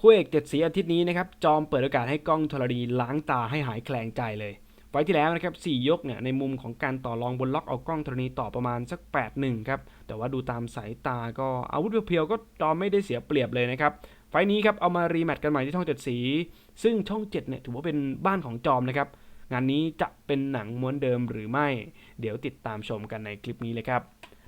คู่เอกเจ็ดสีอาทิตย์นี้นะครับจอมเปิดโอกาสให้กล้องธรณีล้างตาให้หายแคลงใจเลยไฟล์ที่แล้วนะครับสี่ยกเนี่ยในมุมของการต่อรองบนล็อกเอากล้องธรณีต่อประมาณสัก 8-1ครับแต่ว่าดูตามสายตาก็อาวุธเพียวๆก็จอมไม่ได้เสียเปรียบเลยนะครับไฟนี้ครับเอามารีแมตช์กันใหม่ที่ช่องเจ็ดสี ซึ่งช่องเจ็ดเนี่ยถือว่าเป็นบ้านของจอมนะครับงานนี้จะเป็นหนังม้วนเดิมหรือไม่ เดี๋ยวติดตามชมกันในคลิปนี้เลยครับ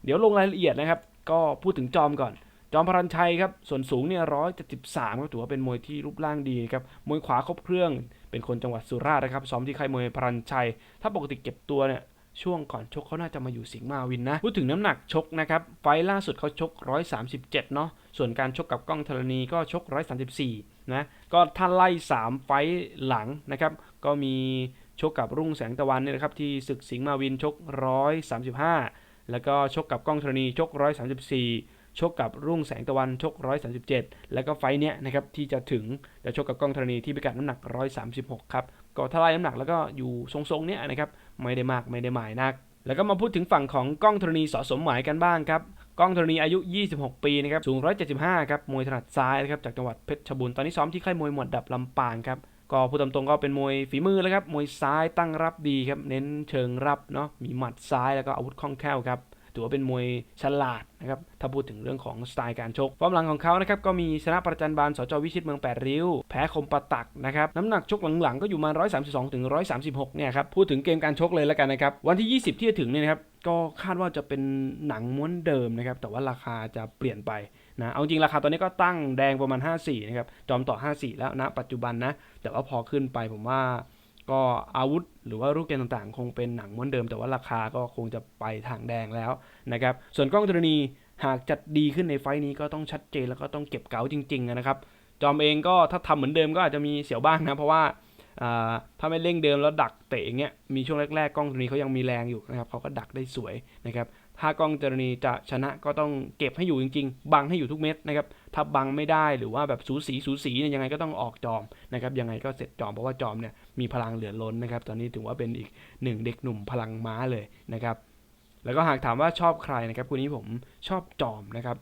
เดี๋ยวลงรายละเอียดนะครับ ก็พูดถึงจอมก่อน จอมพรัญชัยครับ ส่วนสูงเนี่ยร้อยเจ็ดสิบสามก็ถือว่าเป็นมวยที่รูปร่างดีครับ มวยขวาครบเครื่อง เป็นคนจังหวัดสุราษฎร์นะครับ ซ้อมที่ค่ายมวยพรัญชัย ถ้าปกติเก็บตัวเนี่ย ช่วงก่อนชกเขาน่าจะมาอยู่สิงห์มาวินนะ พูดถึงน้ำหนักชกนะครับ ไฟล์ล่าสุดเขาชก 137 เนาะ ส่วนการชกกับกล้องธรณีก็ชก 134 นะ ก็ถ้าไล่ 3 ไฟล์หลังนะครับ ก็มีชกกับรุ่งแสงตะวันเนี่ยนะครับที่ศึกสิงห์มาวินชก 135 แล้วก็ชกกับกล้องธรณีชก 134 ชกกับรุ่งแสงตะวันชก 137 แล้วก็ไฟเนี้ยนะครับที่จะถึงจะชกกับกล้องธรณีที่พิกัดน้ำหนัก 136 ครับ ก็ถ้าไล่น้ำหนักแล้วก็อยู่ทรงๆเนี้ยนะครับไม่ได้มากไม่ได้หมายนัก แล้วก็มาพูดถึงฝั่งของกล้องธรณีสอสมหมายกันบ้างครับกล้องธรณีอายุ 26 ปีนะครับ สูง 175 ครับ มวยถนัดซ้ายนะครับ จากจังหวัดเพชรบูรณ์ตอนนี้ซ้อมที่ค่ายมวยหมวดดับลำปางครับ ก็พูดตามตรงก็เป็นมวยฝีมือแล้วครับ มวยซ้ายตั้งรับดีครับ เน้นเชิงรับเนาะ มีหมัดซ้ายแล้วก็อาวุธคล่องแคล่วครับ ถือว่าเป็นมวยฉลาดนะครับถ้าพูดถึงเรื่องของสไตล์การชกฟอร์มหลังของเขานะครับก็มีชนะประจันบานสจวิชิตเมืองแปดริ้ว แพ้คมปะตักนะครับน้ำหนักชกหลังๆก็อยู่มา132ถึง136เนี่ยครับพูดถึงเกมการชกเลยแล้วกันนะครับวันที่ 20 ที่จะถึงเนี่ยนะครับก็คาดว่าจะเป็นหนังม้วนเดิมนะครับแต่ว่าราคาจะเปลี่ยนไปนะเอาจริงราคาตอนนี้ก็ตั้งแดงประมาณ 54นะครับจอมต่อ 54 แล้วนะปัจจุบันนะแต่ว่าพอขึ้นไปผมว่า ก็อาวุธหรือว่ารูปเกมต่างๆ คงเป็นหนังม้วนเดิม แต่ว่าราคาก็คงจะไปทางแดงแล้วนะครับ ส่วนกล้องธรณีหากจะดีขึ้นในไฟนี้ก็ต้องชัดเจนแล้วก็ต้องเก็บเก๋าจริง ๆ นะครับ จอมเองก็ถ้าทำเหมือนเดิมก็อาจจะมีเสียวบ้างนะ เพราะว่าถ้าไม่เร่งเดิมแล้วดักเตะอย่างเงี้ยมีช่วงแรกๆกล้องธรณีเขายังมีแรงอยู่นะครับเขาก็ดักได้สวยนะครับ ถ้ากล้องธรณีจะชนะก็ต้องเก็บให้อยู่จริงๆ บังให้อยู่ทุกเม็ดนะครับ ถ้าบังไม่ได้หรือว่าแบบสูสีสูสีเนี่ยยังไงก็ต้องออกจอมนะครับ ยังไงก็เสร็จจอมเพราะว่าจอมเนี่ยมีพลังเหลือล้นนะครับ ตอนนี้ถือว่าเป็นอีกหนึ่งเด็กหนุ่มพลังม้าเลยนะครับ แล้วก็หากถามว่าชอบใครนะครับคู่นี้ผมชอบจอมนะครับ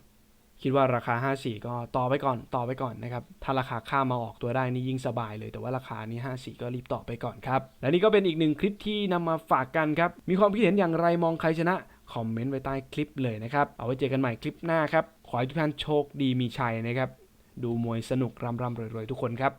คิดว่าราคา 54 ก็ต่อไปก่อน ต่อไปก่อนนะครับ ถ้าราคาข้ามาออกตัวได้นี่ยิ่งสบายเลย แต่ว่าราคานี้ 54 ก็รีบต่อไปก่อนครับ และนี่ก็เป็นอีกหนึ่งคลิปที่นำมาฝากกันครับ มีความคิดเห็นอย่างไรมองใครชนะ คอมเมนต์ไว้ใต้คลิปเลยนะครับ เอาไว้เจอกันใหม่คลิปหน้าครับ ขอให้ทุกท่านโชคดีมีชัยนะครับ ดูมวยสนุกรำรำรวยๆทุกคนครับ